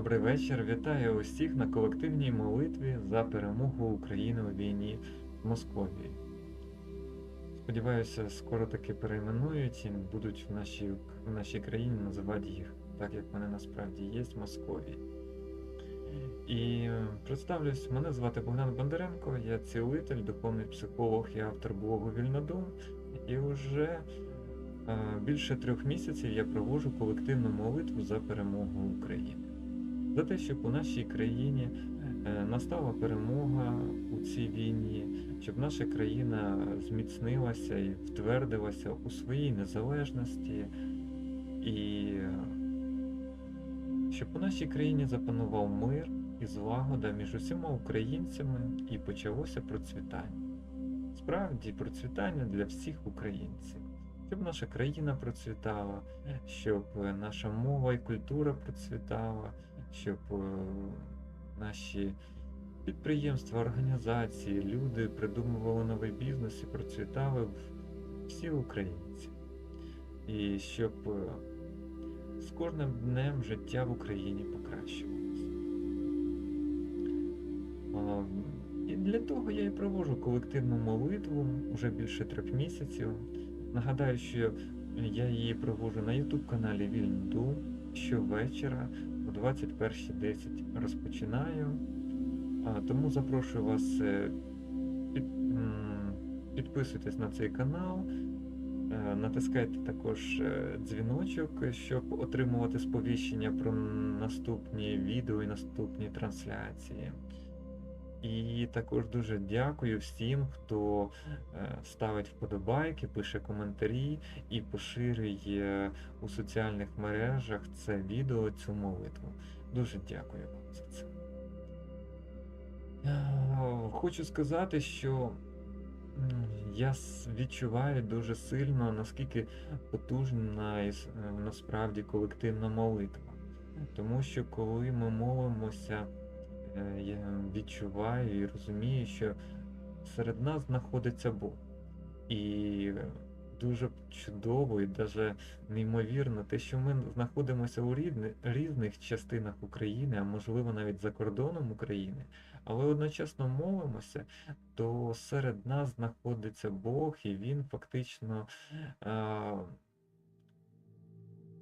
Добрий вечір. Вітаю усіх на колективній молитві за перемогу України у війні в Московії. Сподіваюся, скоро таки перейменують і будуть в нашій, в нашій країні називати їх так, як вони насправді є Московії. І представлюсь, мене звати Богдан Бондаренко, я цілитель, духовний психолог і автор блогу Вільнодум. І вже е, більше трьох місяців я проводжу колективну молитву за перемогу України за те, щоб у нашій країні е, настала перемога у цій війні, щоб наша країна зміцнилася і втвердилася у своїй незалежності, і е, щоб у нашій країні запанував мир і злагода між усіма українцями і почалося процвітання. Справді процвітання для всіх українців. Щоб наша країна процвітала, щоб е, наша мова і культура процвітала, щоб е, наші підприємства, організації, люди придумували новий бізнес і процвітали всі українці. І щоб е, з кожним днем життя в Україні покращувалося. І для того я і проводжу колективну молитву вже більше трьох місяців. Нагадаю, що я її проводжу на YouTube каналі Вільнду щовечора о 21.10 розпочинаю. Тому запрошую вас е, під, підписуйтесь на цей канал, е, натискайте також е, дзвіночок, щоб отримувати сповіщення про наступні відео і наступні трансляції. І також дуже дякую всім, хто е, ставить вподобайки, пише коментарі і поширює у соціальних мережах це відео, цю молитву. Дуже дякую вам за це. Е, Хочу сказати, що я відчуваю дуже сильно, наскільки потужна і е, насправді колективна молитва. Тому що коли ми молимося, я відчуваю і розумію, що серед нас знаходиться Бог. І дуже чудово і даже неймовірно те, що ми знаходимося у різних частинах України, а можливо навіть за кордоном України, але одночасно молимося, то серед нас знаходиться Бог, і Він фактично а,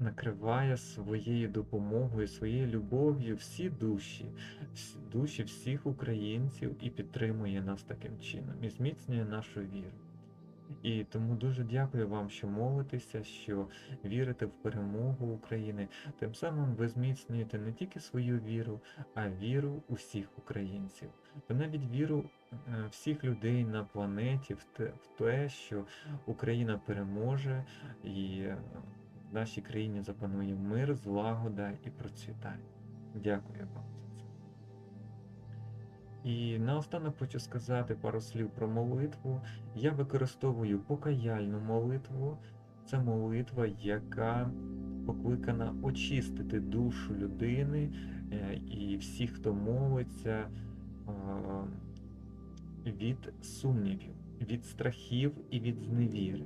накриває своєю допомогою, своєю любов'ю всі душі, душі всіх українців і підтримує нас таким чином, і зміцнює нашу віру. І тому дуже дякую вам, що молитеся, що вірите в перемогу України. Тим самим ви зміцнюєте не тільки свою віру, а віру усіх українців, та навіть віру е, всіх людей на планеті в те, в те, що Україна переможе і в нашій країні запанує мир, злагода і процвітання. Дякую вам за це. І наостанок хочу сказати пару слів про молитву. Я використовую покаяльну молитву. Це молитва, яка покликана очистити душу людини е, і всіх, хто молиться е, від сумнівів, від страхів і від зневіри.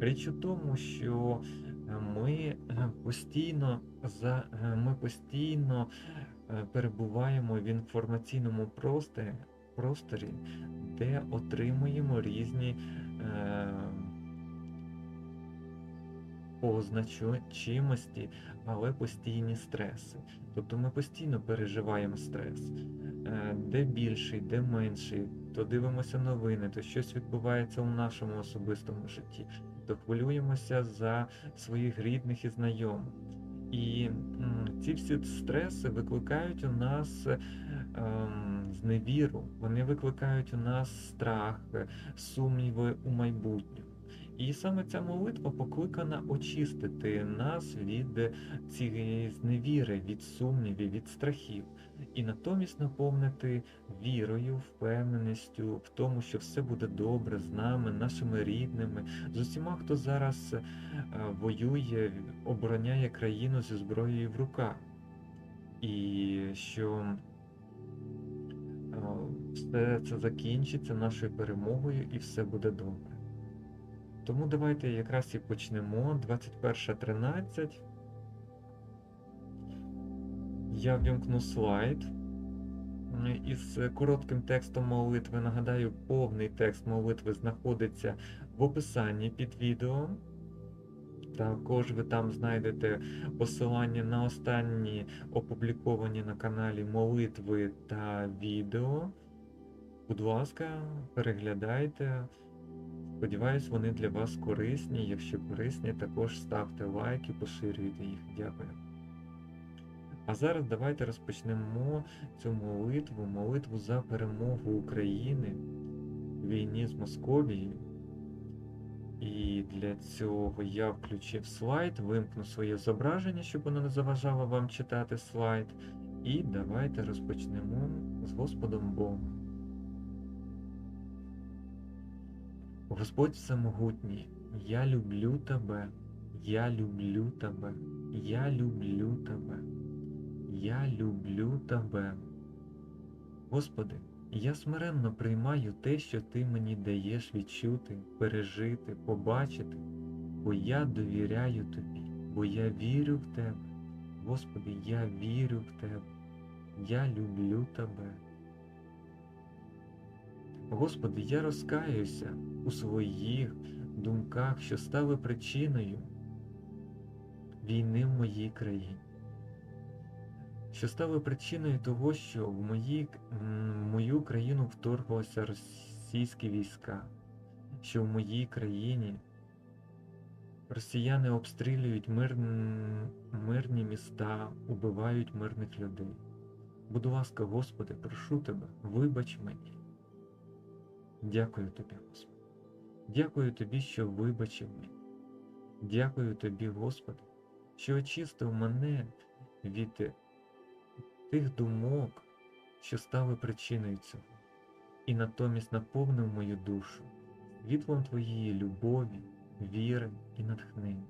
Річ у тому, що ми е, постійно за е, ми постійно е, перебуваємо в інформаційному просторі, просторі де отримуємо різні е, по значимості, але постійні стреси. Тобто ми постійно переживаємо стрес. Е, де більший, де менший, то дивимося новини, то щось відбувається у нашому особистому житті, хвилюємося за своїх рідних і знайомих. І ці всі стреси викликають у нас ем, зневіру, вони викликають у нас страх, сумніви у майбутньому. І саме ця молитва покликана очистити нас від цієї зневіри, від сумнівів, від страхів, і натомість наповнити вірою, впевненістю в тому, що все буде добре з нами, нашими рідними, з усіма, хто зараз е, воює, обороняє країну зі зброєю в руках. І що е, все це закінчиться нашою перемогою і все буде добре. Тому давайте якраз і почнемо. 21.13. я ввімкну слайд із коротким текстом молитви. Нагадаю, повний текст молитви знаходиться в описанні під відео. Також ви там знайдете посилання на останні опубліковані на каналі молитви та відео. Будь ласка, переглядайте. Сподіваюсь, вони для вас корисні. Якщо корисні, також ставте лайки, поширюйте їх. Дякую. А зараз давайте розпочнемо цю молитву, молитву за перемогу України в війні з Московією. І для цього я включив слайд, вимкну своє зображення, щоб воно не заважало вам читати слайд. І давайте розпочнемо з Господом Богом. Господь Всемогутній, я люблю Тебе, я люблю Тебе, я люблю Тебе, я люблю Тебе. Господи, я смиренно приймаю те, що Ти мені даєш відчути, пережити, побачити, бо я довіряю Тобі, бо я вірю в Тебе. Господи, я вірю в Тебе, я люблю Тебе. Господи, я розкаюся у своїх думках, що стали причиною війни в моїй країні, що стали причиною того, що в, мої, в мою країну вторглися російські війська, що в моїй країні росіяни обстрілюють мир, мирні міста, убивають мирних людей. Будь ласка, Господи, прошу Тебе, вибач мені. Дякую тобі, Господи. Дякую тобі, що вибачив мене. Дякую тобі, Господи, що очистив мене від тих думок, що стали причиною цього, і натомість наповнив мою душу світлом Твоєї любові, віри і натхнення.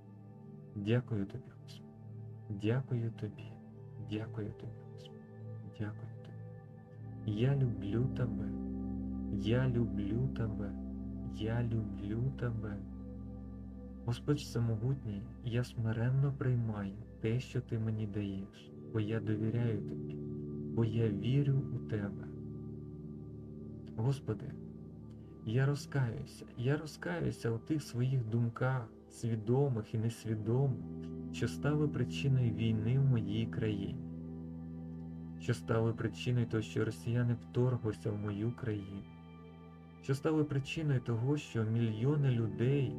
Дякую тобі, Господи. Дякую тобі, дякую тобі, Господи. Дякую тобі. Я люблю тебе. Я люблю тебе, я люблю тебе. Господь Всемогутній, я смиренно приймаю те, що ти мені даєш, бо я довіряю тобі, бо я вірю у тебе. Господи, я розкаюся, я розкаюся у тих своїх думках, свідомих і несвідомих, що стали причиною війни в моїй країні, що стали причиною того, що росіяни вторглися в мою країну що стали причиною того, що мільйони людей,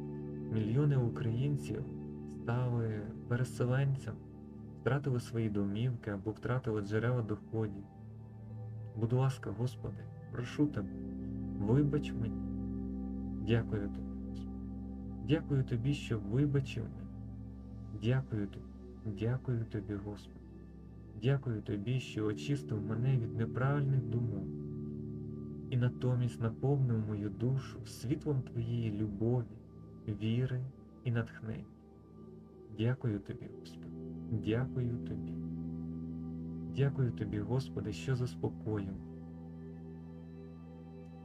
мільйони українців стали переселенцями, втратили свої домівки або втратили джерела доходів. Будь ласка, Господи, прошу Тебе, вибач мені. Дякую Тобі, Дякую Тобі, що вибачив мене. Дякую Тобі, дякую Тобі, Господи. Дякую Тобі, що очистив мене від неправильних думок і натомість наповнив мою душу світлом Твоєї любові, віри і натхнення. Дякую Тобі, Господи, дякую Тобі. Дякую Тобі, Господи, що заспокоїв,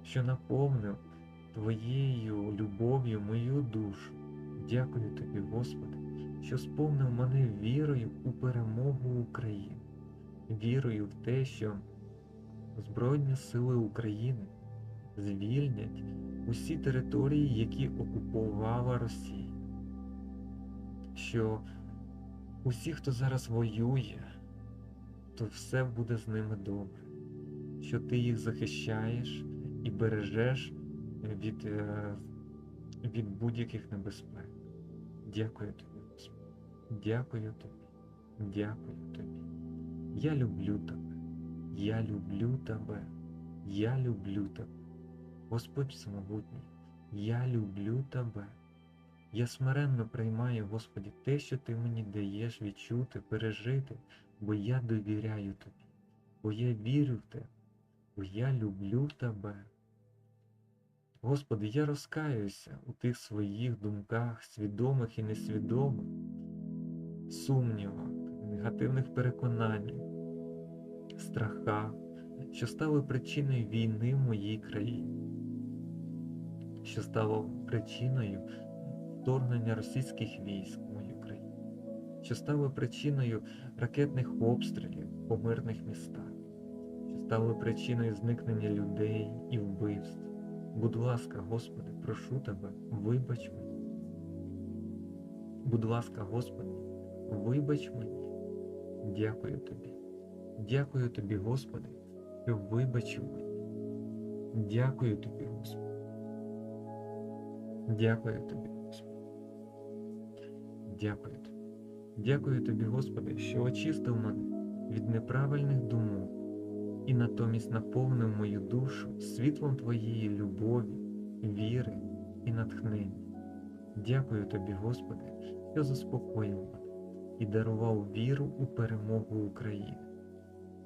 що наповнив Твоєю любов'ю мою душу. Дякую Тобі, Господи, що сповнив мене вірою у перемогу України, вірою в те, що Збройні сили України звільнять усі території, які окупувала Росія. Що усі, хто зараз воює, то все буде з ними добре, що ти їх захищаєш і бережеш від е, від будь-яких небезпек. Дякую тобі, Господи. Дякую тобі, дякую тобі. Я люблю тебе. Я люблю тебе, я люблю тебе. Господь Всемогутній, я люблю тебе. Я смиренно приймаю, Господі, те, що Ти мені даєш відчути, пережити, бо я довіряю Тобі, бо я вірю в Тебе, бо я люблю Тебе. Господи, я розкаюся у тих своїх думках, свідомих і несвідомих, сумнівах, негативних переконаннях страхах, що стали причиною війни в моїй країні, що стало причиною вторгнення російських військ в мою країну, що стали причиною ракетних обстрілів по мирних містах, що стали причиною зникнення людей і вбивств. Будь ласка, Господи, прошу Тебе, вибач мені. Будь ласка, Господи, вибач мені. Дякую Тобі. Дякую Тобі, Господи, що вибачив мені. Дякую Тобі, Господи. Дякую Тобі, Господи. Дякую Тобі. Дякую Тобі, Господи, що очистив мене від неправильних думок і натомість наповнив мою душу світлом Твоєї любові, віри і натхнення. Дякую Тобі, Господи, що заспокоїв мене і дарував віру у перемогу України.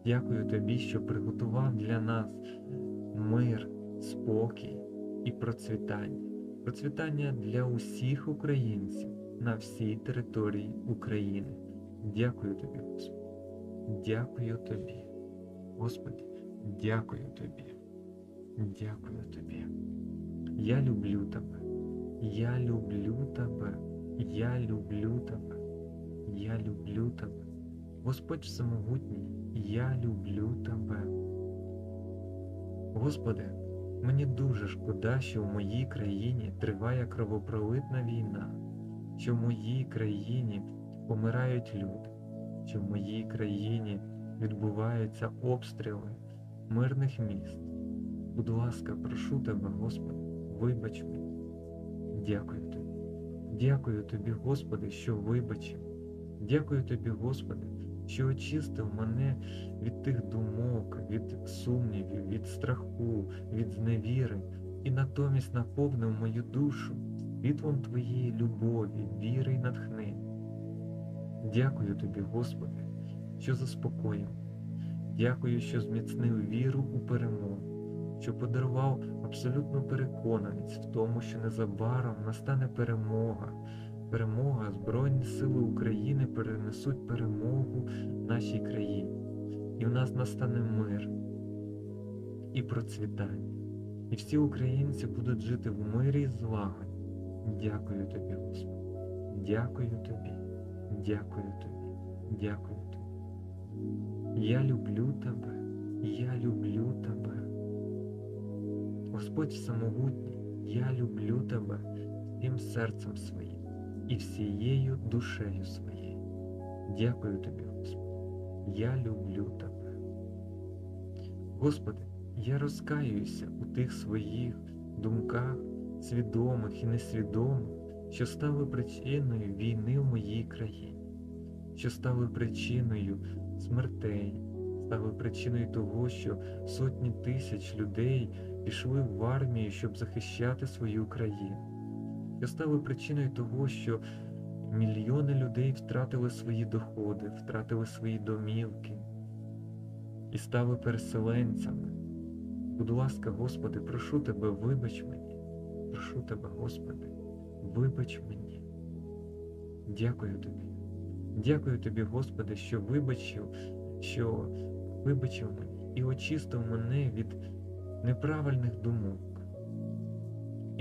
Дякую Тобі, що приготував для нас мир, спокій і процвітання. Процвітання для усіх українців на всій території України. Дякую Тобі, Господи. Дякую Тобі. Господи, дякую Тобі. Дякую Тобі. Я люблю Тебе. Я люблю Тебе. Я люблю Тебе. Я люблю Тебе. Господь Всемогутній, я люблю Тебе. Господи, мені дуже шкода, що в моїй країні триває кровопролитна війна, що в моїй країні помирають люди, що в моїй країні відбуваються обстріли мирних міст. Будь ласка, прошу Тебе, Господи, вибач мені. Дякую Тобі. Дякую Тобі, Господи, що вибачив. Дякую Тобі, Господи, що очистив мене від тих думок, від сумнівів, від страху, від зневіри, і натомість наповнив мою душу світлом Твоєї любові, віри і натхнення. Дякую Тобі, Господи, що заспокоїв. Дякую, що зміцнив віру у перемогу, що подарував абсолютну переконаність в тому, що незабаром настане перемога. Перемога Збройні Сили України перенесуть перемогу нашій країні. І в нас настане мир і процвітання. І всі українці будуть жити в мирі і злагоді. Дякую тобі, Господи. Дякую тобі. Дякую тобі. Дякую тобі. Я люблю тебе. Я люблю тебе. Господь Всемогутній, я люблю тебе всім серцем своїм і всією душею своєю. Дякую тобі, Господи. Я люблю тебе. Господи, я розкаююся у тих своїх думках, свідомих і несвідомих, що стали причиною війни в моїй країні, що стали причиною смертей, стали причиною того, що сотні тисяч людей пішли в армію, щоб захищати свою країну, що стали причиною того, що мільйони людей втратили свої доходи, втратили свої домівки і стали переселенцями. Будь ласка, Господи, прошу Тебе, вибач мені, прошу Тебе, Господи, вибач мені. Дякую Тобі. Дякую Тобі, Господи, що вибачив, що вибачив мені і очистив мене від неправильних думок,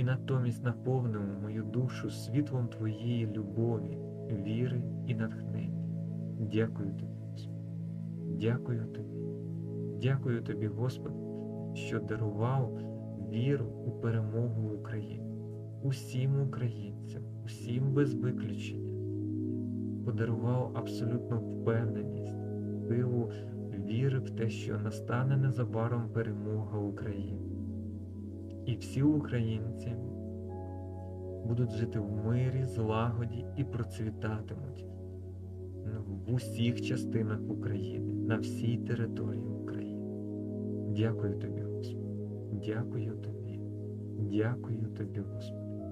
і натомість наповнив мою душу світлом Твоєї любові, віри і натхнення. Дякую Тобі. Дякую Тобі. Дякую Тобі, Господи, що дарував віру у перемогу України, усім українцям, усім без виключення, подарував абсолютну впевненість, силу віри в те, що настане незабаром перемога України. І всі українці будуть жити в мирі, злагоді і процвітатимуть в усіх частинах України, на всій території України. Дякую тобі, Господи. Дякую тобі. Дякую тобі, Господи.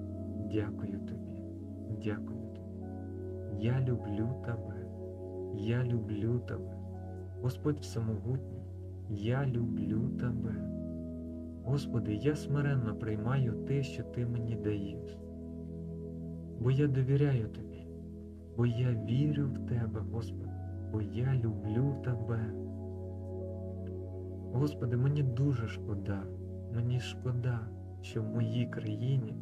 Дякую тобі. Дякую тобі. Я люблю тебе. Я люблю тебе. Господь Всемогутній, я люблю тебе. Господи, я смиренно приймаю те, що Ти мені даєш. Бо я довіряю Тобі, бо я вірю в Тебе, Господи, бо я люблю Тебе. Господи, мені дуже шкода, мені шкода, що в моїй країні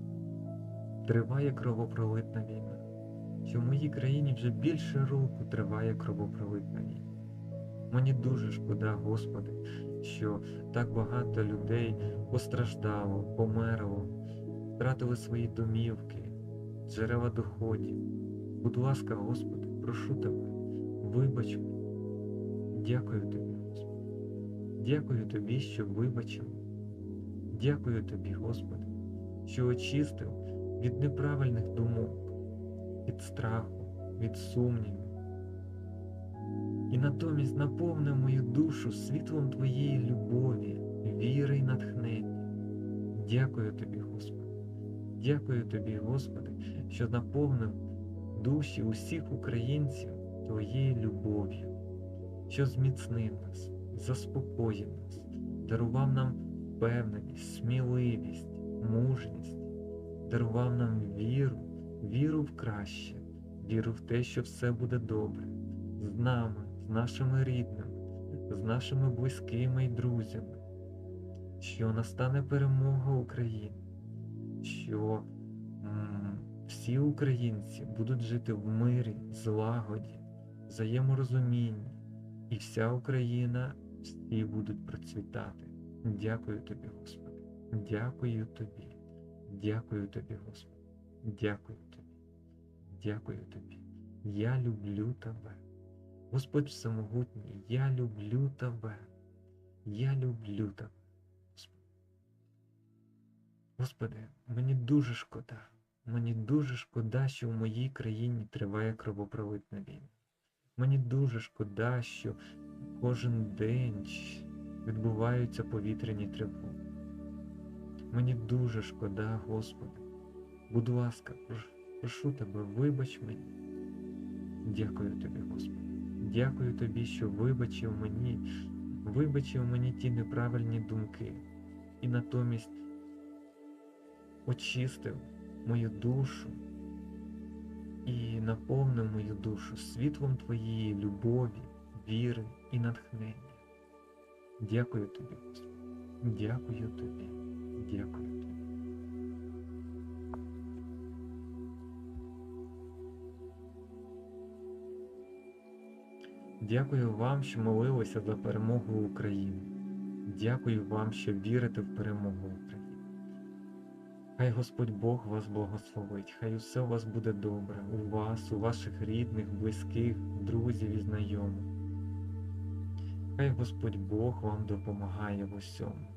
триває кровопролитна війна, що в моїй країні вже більше року триває кровопролитна війна. Мені дуже шкода, Господи, що так багато людей постраждало, померло, втратили свої домівки, джерела доходів. Будь ласка, Господи, прошу Тебе, вибач мені. Дякую Тобі, Господи. Дякую Тобі, що вибачив. Дякую Тобі, Господи, що очистив від неправильних думок, від страху, від сумнівів. І натомість наповнив мою душу світлом Твоєї любові, віри й натхнення. Дякую Тобі, Господи. Дякую Тобі, Господи, що наповнив душі усіх українців Твоєю любов'ю, що зміцнив нас, заспокоїв нас, дарував нам впевненість, сміливість, мужність, дарував нам віру, віру в краще, віру в те, що все буде добре, з нами, з нашими рідними, з нашими близькими і друзями, що настане перемога України, що всі українці будуть жити в мирі, злагоді, взаєморозумінні, і вся Україна всі будуть процвітати. Дякую тобі, Господи. Дякую тобі. Дякую тобі, Господи. Дякую тобі. Дякую тобі. Я люблю тебе. Господь Всемогутній, я люблю тебе. Я люблю тебе. Господи. Мені дуже шкода. Мені дуже шкода, що в моїй країні триває кровопролитна війна. Мені дуже шкода, що кожен день відбуваються повітряні тривоги. Мені дуже шкода, Господи. Будь ласка, прошу Тебе, вибач мені. Дякую Тобі, Господи. Дякую Тобі, що вибачив мені, вибачив мені ті неправильні думки і натомість очистив мою душу і наповнив мою душу світлом Твоєї любові, віри і натхнення. Дякую тобі, Господи. Дякую тобі. Дякую тобі. Дякую вам, що молилися за перемогу України. Дякую вам, що вірите в перемогу України. Хай Господь Бог вас благословить, хай усе у вас буде добре, у вас, у ваших рідних, близьких, друзів і знайомих. Хай Господь Бог вам допомагає в усьому.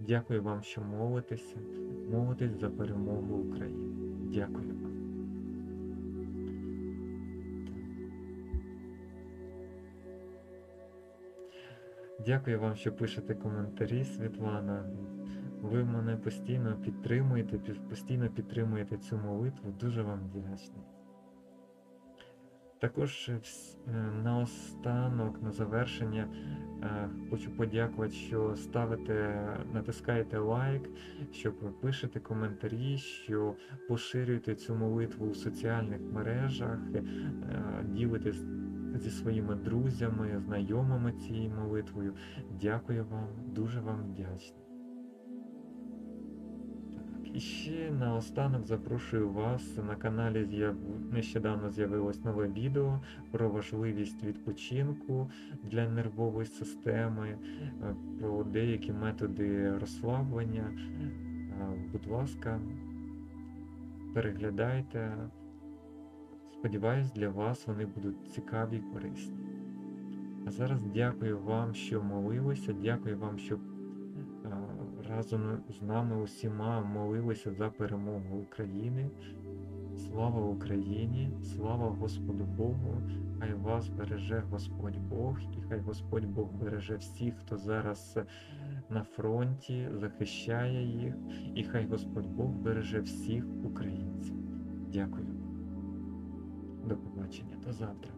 Дякую вам, що молитеся, молитесь за перемогу України. Дякую вам. Дякую вам, що пишете коментарі, Світлана. Ви мене постійно підтримуєте, постійно підтримуєте цю молитву. Дуже вам вдячний. Також е, е, наостанок, на завершення, е, хочу подякувати, що ставите, натискаєте лайк, що пишете коментарі, що поширюєте цю молитву у соціальних мережах, ділитесь зі своїми друзями, знайомими цією молитвою. Дякую вам, дуже вам вдячний. І ще наостанок запрошую вас на каналі з'яв... нещодавно з'явилось нове відео про важливість відпочинку для нервової системи, е, про деякі методи розслаблення. Е, Будь ласка, переглядайте. Сподіваюсь, для вас вони будуть цікаві і корисні. А зараз дякую вам, що молилися, дякую вам, що разом з нами усіма молилися за перемогу України. Слава Україні, слава Господу Богу, хай вас береже Господь Бог, і хай Господь Бог береже всіх, хто зараз на фронті, захищає їх, і хай Господь Бог береже всіх українців. Дякую. До побачення, до завтра.